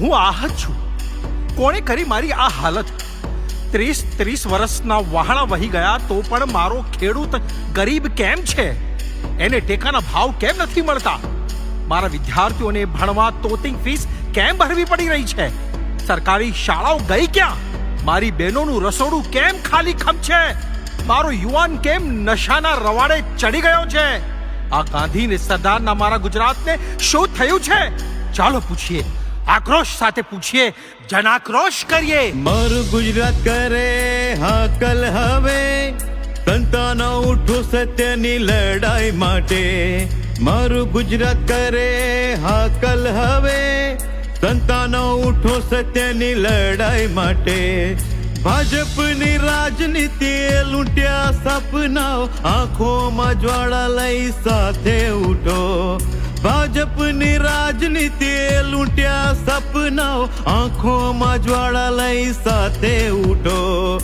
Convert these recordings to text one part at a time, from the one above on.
હું આહત છું. કોણે કરી મારી આ હાલત? ત્રીસ ત્રીસ વર્ષના વહાણા વહી ગયા તો પણ મારો ખેડૂત ગરીબ કેમ છે? એને ટેકાના ભાવ કેમ નથી મળતા? મારા વિદ્યાર્થીઓને ભણવા તોતિંગ ફીસ કેમ ભરવી પડી રહી છે? સરકારી શાળાઓ ગઈ ક્યાં? મારી બહેનોનું રસોડું કેમ ખાલી ખમ છે? મારો યુવાન કેમ નશાના રવાડે ચડી ગયો છે? આ ગાંધી ને સરદારના મારા ગુજરાતને શું થયું છે? ચાલો પૂછીએ. આક્રોશ સાથે પૂછીએ, જનાક્રોશ કરીએ. મારું ગુજરાત કરે હાકલ હવે. સંતાનો ઉઠો સત્યની લડાઈ માટે. મારું ગુજરાત કરે હાકલ હવે. સંતાનો ઉઠો સત્યની લડાઈ માટે. ભાજપની રાજનીતિ લૂંટ્યા સપનાઓ. આંખોમાં જ્વાળા લઈ સાથે ઉઠો. ભાજપની રાજનીતિ લૂંટ્યા સપનાઓ. આંખોમાં જ્વાળા લઈ સાથે ઉઠો.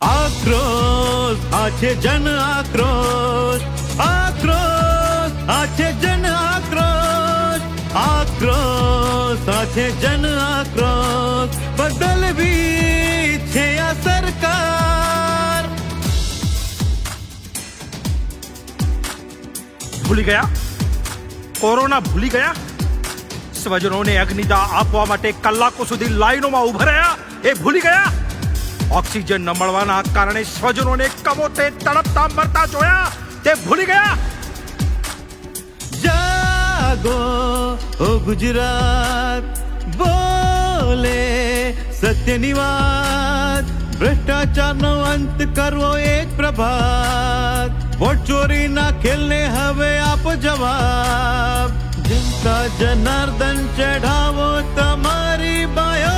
આક્રોશ આ છે જન આક્રોશ. ભૂલી ગયા? કોરોના ભૂલી ગયા? સ્વજનોને અગ્નિદા આપવા માટે કલાકો સુધી લાઈનોમાં ઊભા રહ્યા. એ ભૂલી ગયા? ઓક્સિજન ન મળવાના કારણે સ્વજનોને કમોતે તડપતા મરતા જોયા. તે ભૂલી ગયા? જાગો, ઓ ગુજરાત, બોલે સત્યની વાત. ભ્રષ્ટાચારનો અંત કરવો એક પ્રભાત. વોટ ચોરીના ખેલને હવે આપો જવાબ. જનતા જનાર્દન ચઢાવો તમારી બાયો.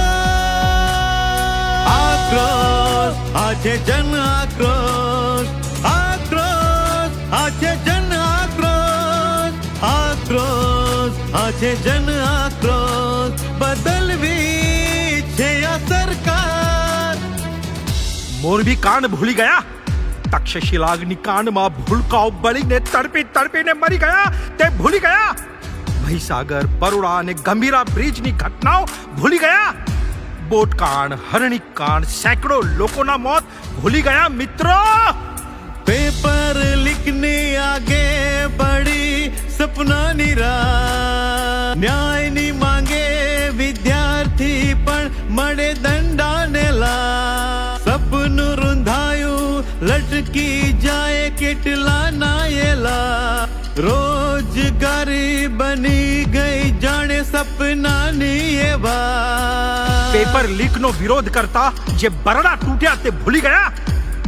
આક્રોશ આજે જન આક્રોશ. આક્રોશ આજે જન આક્રોશ. આક્રોશ આજે જન આક્રોશ. બદલવી છે આ સરકાર. મોરબી કાંડ ભૂલી ગયા? તક્ષશિલા અગ્નિકાંડમાં ભૂલકાઓ બળીને તડપી તડપીને મરી ગયા તે ભૂલી ગયા મહીસાગર બરોડા અને ગંભીરા બ્રિજની ઘટનાઓ ભૂલી ગયા બોટકાંડ હરણીકાંડ સેંકડો લોકોના મોત ભૂલી ગયા મિત્રો પેપર લીકને આગે બડી સપનાની નિરા ન્યાયની માંગે વિદ્યાર્થી પણ મળે લટકી જાય કેટલા નાયેલા રોજગારી બની ગઈ જાણે સપનાની એવા પેપર લીકનો વિરોધ કરતા જે બરડા તૂટ્યા તે ભૂલી ગયા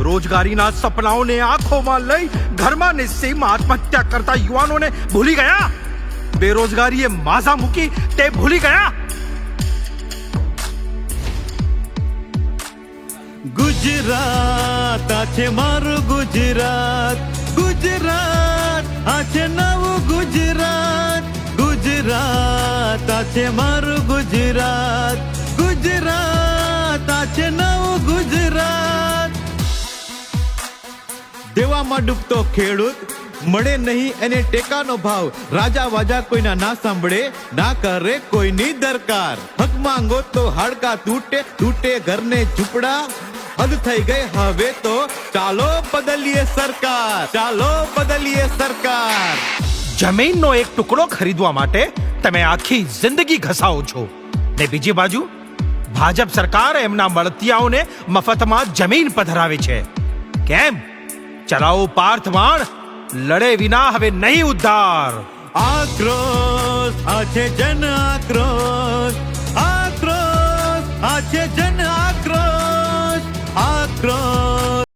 રોજગારીના સપનાઓને આંખોમાં લઈ ઘરમાં ને સીમા આત્મહત્યા કરતા યુવાનોને ભૂલી ગયા બેરોજગારીએ માઝા મૂકી તે ભૂલી ગયા ગુજરાત, આ મારું ગુજરાત. ગુજરાત, આ છે નવું ગુજરાત. ગુજરાત, આ મારું ગુજરાત. ગુજરાત, આ નવું ગુજરાત. દેવામાં ડૂબતો ખેડૂત, મળે નહીં એને ટેકાનો ભાવ. રાજા વાજા કોઈના ના સાંભળે, ના કરે કોઈની દરકાર. હક માંગો તો હાડકા તૂટે તૂટે ઘરને ઝૂંપડા. હદ થઈ ગઈ. હવે તો ચાલો બદલીએ સરકાર. ચાલો બદલીએ સરકાર. જમીનનો એક ટુકડો ખરીદવા માટે તમે આખી જિંદગી ઘસાઓ છો. ને બીજી બાજુ ભાજપ સરકાર એમના મળતિયાઓને મફતમાં જમીન પધરાવે છે. કેમ? ચલાવો પાર્થવાણ લડે વિના હવે નહીં ઉદ્ધાર. આક્રોશ આ છે જન આક્રોશ. આક્રોશ આ છે જન kral